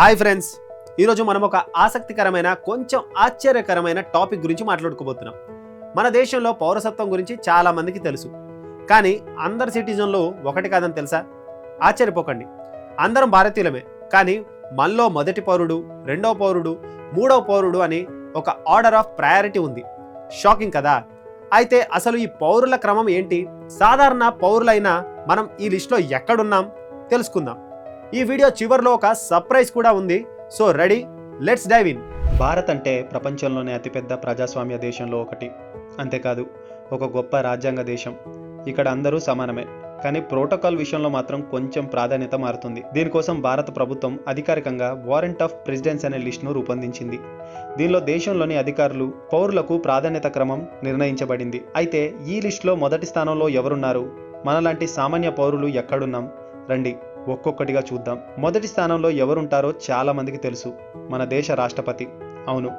Hi friends. ఈరోజు మనం ఒక ఆసక్తికరమైన కొంచెం ఆశ్చర్యకరమైన టాపిక్ గురించి మాట్లాడుకోబోతున్నాం. మన దేశంలో పౌరసత్వం గురించి చాలా మందికి తెలుసు. కానీ అందరు సిటిజన్లు ఒకటి కాదని తెలుసా? ఆశ్చర్యపోకండి. అందరం భారతీయులమే. కానీ మనలో మొదటి పౌరుడు రెండవ పౌరుడు మూడవ పౌరుడు అని ఒక ఆర్డర్ ఆఫ్ ప్రయారిటీ ఉంది. షాకింగ్ కదా? అయితే అసలు ఈ పౌరుల క్రమం ఏంటి? సాధారణ పౌరులైన మనం ఈ లిస్టులో ఎక్కడున్నాం? తెలుసుకుందాం. ఈ వీడియో చివరిలో ఒక సర్ప్రైజ్ కూడా ఉంది. So ready let's dive in. Bharat అంటే ప్రపంచంలోనే అతిపెద్ద ప్రజాస్వామ్య దేశంలో ఒకటి. అంతేకాదు ఒక గొప్ప రాజ్యాంగ దేశం. ఇక్కడ అందరూ సమానమే. కానీ ప్రోటోకాల్ విషయంలో మాత్రం కొంచెం ప్రాధాన్యత మారుతుంది. దీనికోసం భారత ప్రభుత్వం అధికారికంగా వారెంట్ ఆఫ్ ప్రెసిడెన్స్ అనే లిస్టును రూపొందించింది. దీనిలో దేశంలోని అధికారులు పౌరులకు ప్రాధాన్యత క్రమం నిర్ణయించబడింది. అయితే ఈ లిస్టులో మొదటి స్థానంలో ఎవరున్నారు? మనలాంటి సామాన్య పౌరులు ఎక్కడున్నాం? రండి ఒక్కొక్కటిగా చూద్దాం. మొదటి స్థానంలో ఎవరుంటారో చాలా మందికి తెలుసు. మన దేశ రాష్ట్రపతి. అవును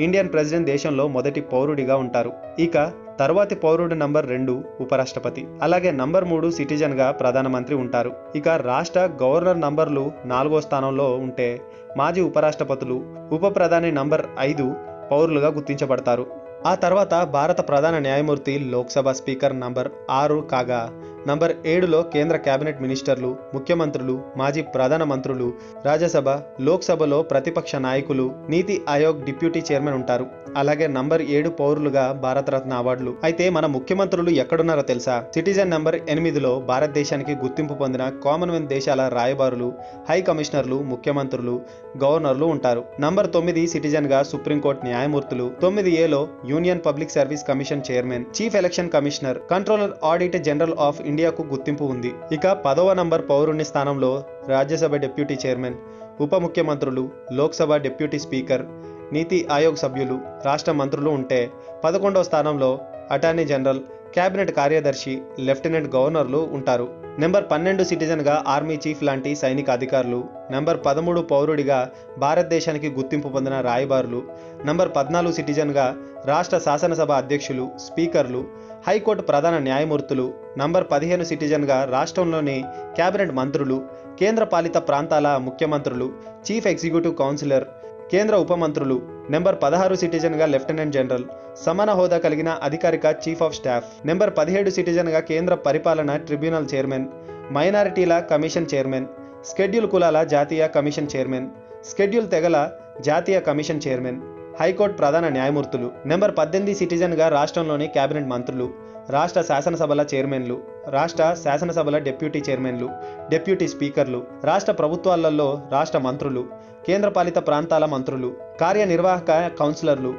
ఇండియన్ ప్రెసిడెంట్ దేశంలో మొదటి పౌరుడిగా ఉంటారు. ఇక తర్వాతి పౌరుడు నంబర్ రెండు ఉపరాష్ట్రపతి. అలాగే నంబర్ మూడు సిటిజన్గా ప్రధానమంత్రి ఉంటారు. ఇక రాష్ట్ర గవర్నర్ నంబర్లు నాలుగో స్థానంలో ఉంటే మాజీ ఉపరాష్ట్రపతులు ఉప ప్రధాని నంబర్ ఐదు పౌరులుగా గుర్తించబడతారు. ఆ తర్వాత భారత ప్రధాన న్యాయమూర్తి లోక్సభ స్పీకర్ నంబర్ ఆరు కాగా నంబర్ ఏడులో కేంద్ర కేబినెట్ మినిస్టర్లు ముఖ్యమంత్రులు మాజీ ప్రధాన మంత్రులు రాజ్యసభ లోక్సభలో ప్రతిపక్ష నాయకులు నీతి ఆయోగ్ డిప్యూటీ చైర్మన్ ఉంటారు. అలాగే నంబర్ ఏడు పౌరులుగా భారతరత్న అవార్డులు. అయితే మన ముఖ్యమంత్రులు ఎక్కడున్నారో తెలుసా? సిటిజన్ నంబర్ ఎనిమిదిలో భారతదేశానికి గుర్తింపు పొందిన కామన్వెల్త్ దేశాల రాయబారులు హై కమిషనర్లు ముఖ్యమంత్రులు గవర్నర్లు ఉంటారు. నంబర్ తొమ్మిది సిటిజన్గా సుప్రీంకోర్టు న్యాయమూర్తులు. తొమ్మిది ఏలో union public service commission chairman chief election commissioner controller audit general of ఇండియాకు గుర్తింపు ఉంది. ఇక పదవ నంబర్ పౌరుని స్థానంలో రాజ్యసభ డిప్యూటీ చైర్మన్ ఉప ముఖ్యమంత్రులు లోక్సభ డిప్యూటీ స్పీకర్ నీతి ఆయోగ్ సభ్యులు రాష్ట్ర మంత్రులు ఉంటే పదకొండవ స్థానంలో అటార్నీ జనరల్ కేబినెట్ కార్యదర్శి లెఫ్టినెంట్ గవర్నర్లు ఉంటారు. నెంబర్ పన్నెండు సిటిజన్గా ఆర్మీ చీఫ్ లాంటి సైనిక అధికారులు నెంబర్ పదమూడు పౌరుడిగా భారతదేశానికి గుర్తింపు పొందిన రాయబారులు నంబర్ పద్నాలుగు సిటిజన్గా రాష్ట్ర శాసనసభ అధ్యక్షులు స్పీకర్లు హైకోర్టు ప్రధాన న్యాయమూర్తులు నంబర్ పదిహేను సిటిజన్గా రాష్ట్రంలోని కేబినెట్ మంత్రులు కేంద్ర పాలిత ప్రాంతాల ముఖ్యమంత్రులు చీఫ్ ఎగ్జిక్యూటివ్ కౌన్సిలర్ కేంద్ర ఉపమంత్రులు నెంబర్ పదహారు సిటిజన్గా లెఫ్టినెంట్ జనరల్ సమాన హోదా కలిగిన అధికారిక చీఫ్ ఆఫ్ స్టాఫ్. నెంబర్ పదిహేడు సిటిజన్గా కేంద్ర పరిపాలన ట్రిబ్యునల్ చైర్మన్ మైనారిటీల కమిషన్ చైర్మన్ స్కెడ్యూల్ కులాల జాతీయ కమిషన్ చైర్మన్ స్కెడ్యూల్ తెగల జాతీయ కమిషన్ చైర్మన్. హైకోర్టు ప్రధాన న్యాయమూర్తులు నెంబర్ పద్దెనిమిది సిటిజన్గా రాష్ట్రంలోని కేబినెట్ మంత్రులు రాష్ట్ర శాసనసభల చైర్మన్లు రాష్ట్ర శాసనసభల డిప్యూటీ చైర్మన్లు డెప్యూటీ స్పీకర్లు రాష్ట్ర ప్రభుత్వాలలో రాష్ట్ర మంత్రులు కేంద్రపాలిత ప్రాంతాల మంత్రులు కార్యనిర్వాహక కౌన్సిలర్లు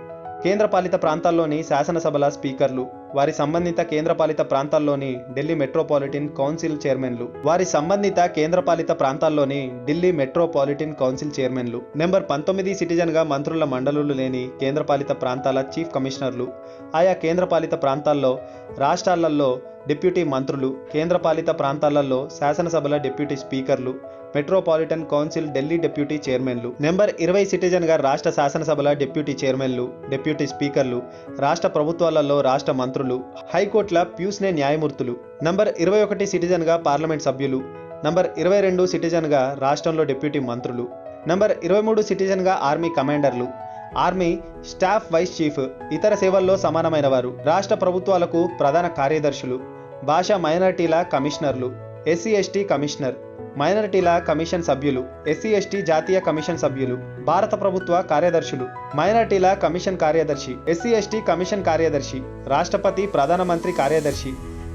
కేంద్రపాలిత ప్రాంతాల్లోని శాసనసభల స్పీకర్లు వారి సంబంధిత కేంద్రపాలిత ప్రాంతాల్లోని ఢిల్లీ మెట్రోపాలిటన్ కౌన్సిల్ చైర్మన్లు. వారి సంబంధిత కేంద్రపాలిత ప్రాంతాల్లోని ఢిల్లీ మెట్రోపాలిటన్ కౌన్సిల్ చైర్మన్లు. నెంబర్ పంతొమ్మిది సిటిజన్గా మంత్రుల మండలులు లేని కేంద్రపాలిత ప్రాంతాల చీఫ్ కమిషనర్లు. ఆయా కేంద్రపాలిత ప్రాంతాల్లో రాష్ట్రాలలో డిప్యూటీ మంత్రులు కేంద్రపాలిత ప్రాంతాలలో శాసనసభల డిప్యూటీ స్పీకర్లు మెట్రోపాలిటన్ కౌన్సిల్ ఢిల్లీ డిప్యూటీ చైర్మన్లు నెంబర్ ఇరవై సిటిజన్గా రాష్ట్ర శాసనసభల డిప్యూటీ చైర్మన్లు డిప్యూటీ స్పీకర్లు రాష్ట్ర ప్రభుత్వాలలో రాష్ట్ర మంత్రులు హైకోర్టుల ప్యూస్నే న్యాయమూర్తులు నంబర్ ఇరవై ఒకటి సిటిజన్గా పార్లమెంట్ సభ్యులు నంబర్ ఇరవై రెండు సిటిజన్గా రాష్ట్రంలో డిప్యూటీ మంత్రులు నంబర్ ఇరవై మూడు సిటిజన్గా ఆర్మీ కమాండర్లు ఆర్మీ స్టాఫ్ వైస్ చీఫ్ ఇతర సేవల్లో సమానమైన వారు రాష్ట్ర ప్రభుత్వాలకు ప్రధాన కార్యదర్శులు భాష మైనార్టీల కమిషనర్లు ఎస్సీ ఎస్టీ కమిషనర్ మైనారిటీల కమిషన్ సభ్యులు ఎస్సీ ఎస్టీ జాతీయ కమిషన్ సభ్యులు భారత ప్రభుత్వ కార్యదర్శులు మైనారిటీల కమిషన్ కార్యదర్శి ఎస్సీ ఎస్టీ కమిషన్ కార్యదర్శి రాష్ట్రపతి ప్రధానమంత్రి కార్యదర్శి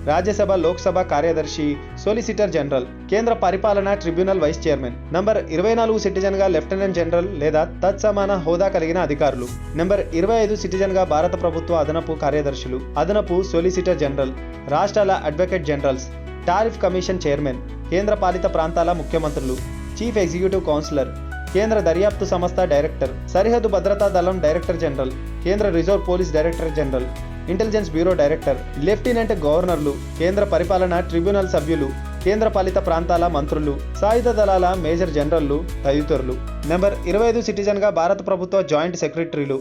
రాజ్యసభ లోక్సభ కార్యదర్శి సోలిసిటర్ జనరల్ కేంద్ర పరిపాలన ట్రిబ్యునల్ వైస్ చైర్మన్ నంబర్ ఇరవై నాలుగు సిటిజన్గా లెఫ్టినెంట్ జనరల్ లేదా తత్సమాన హోదా కలిగిన అధికారులు. నెంబర్ ఇరవై ఐదు సిటిజన్గా భారత ప్రభుత్వ అదనపు కార్యదర్శులు. అదనపు సోలిసిటర్ జనరల్ రాష్ట్రాల advocate generals tariff commission chairman కేంద్ర పాలిత ప్రాంతాల ముఖ్యమంత్రులు చీఫ్ ఎగ్జిక్యూటివ్ కౌన్సిలర్ కేంద్ర దర్యాప్తు సంస్థ డైరెక్టర్ సరిహద్దు భద్రతా దళం డైరెక్టర్ జనరల్ కేంద్ర reserve police director general intelligence bureau director lieutenant గవర్నర్లు కేంద్ర పరిపాలన ట్రిబ్యునల్ సభ్యులు కేంద్ర పాలిత ప్రాంతాల మంత్రులు సాయుధ దళాల మేజర్ జనరల్లు తదితరులు. నెంబర్ ఇరవై ఐదు సిటిజన్గా భారత ప్రభుత్వ జాయింట్ సెక్రటరీలు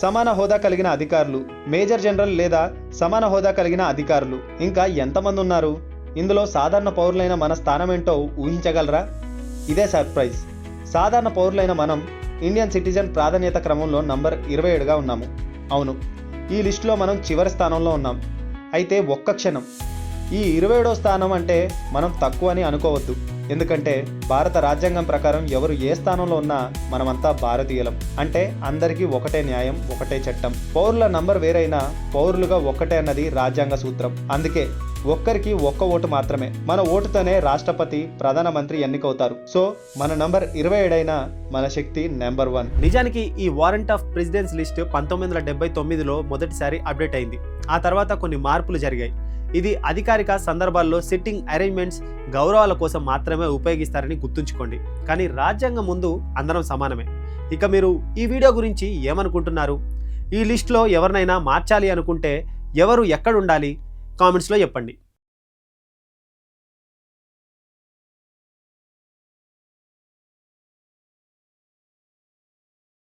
సమాన హోదా కలిగిన అధికారులు మేజర్ జనరల్ లేదా సమాన హోదా కలిగిన అధికారులు. ఇంకా ఎంతమంది ఉన్నారు? ఇందులో సాధారణ పౌరులైన మన స్థానం ఏంటో ఊహించగలరా? ఇదే సర్ప్రైజ్. సాధారణ పౌరులైన మనం ఇండియన్ సిటిజన్ ప్రాధాన్యత క్రమంలో నంబర్ ఇరవై ఏడుగా ఉన్నాము. అవును ఈ లిస్టులో మనం చివరి స్థానంలో ఉన్నాం. అయితే ఒక్క క్షణం. ఈ ఇరవై ఏడో స్థానం అంటే మనం తక్కువ అని అనుకోవద్దు. ఎందుకంటే భారత రాజ్యాంగం ప్రకారం ఎవరు ఏ స్థానంలో ఉన్నా మనమంతా భారతీయులం. అంటే అందరికీ ఒకటే న్యాయం ఒకటే చట్టం. పౌరుల నంబర్ వేరైనా పౌరులుగా ఒకటే అన్నది రాజ్యాంగ సూత్రం. అందుకే ఒక్కరికి ఒక్క ఓటు మాత్రమే. మన ఓటుతోనే రాష్ట్రపతి ప్రధానమంత్రి ఎన్నికవుతారు. సో మన నంబర్ ఇరవై ఏడైనా మన శక్తి నెంబర్ వన్. నిజానికి ఈ వారెంట్ ఆఫ్ ప్రెసిడెన్స్ లిస్ట్ పంతొమ్మిది వందల డెబ్బై తొమ్మిదిలో మొదటిసారి అప్డేట్ అయింది. ఆ తర్వాత కొన్ని మార్పులు జరిగాయి. ఇది అధికారిక సందర్భాల్లో సిట్టింగ్ అరేంజ్మెంట్స్ గౌరవాల కోసం మాత్రమే ఉపయోగిస్తారని గుర్తుంచుకోండి. కానీ రాజ్యాంగం ముందు అందరం సమానమే. ఇక మీరు ఈ వీడియో గురించి ఏమనుకుంటున్నారు? ఈ లిస్ట్లో ఎవరినైనా మార్చాలి అనుకుంటే ఎవరు ఎక్కడ ఉండాలి కామెంట్స్లో చెప్పండి.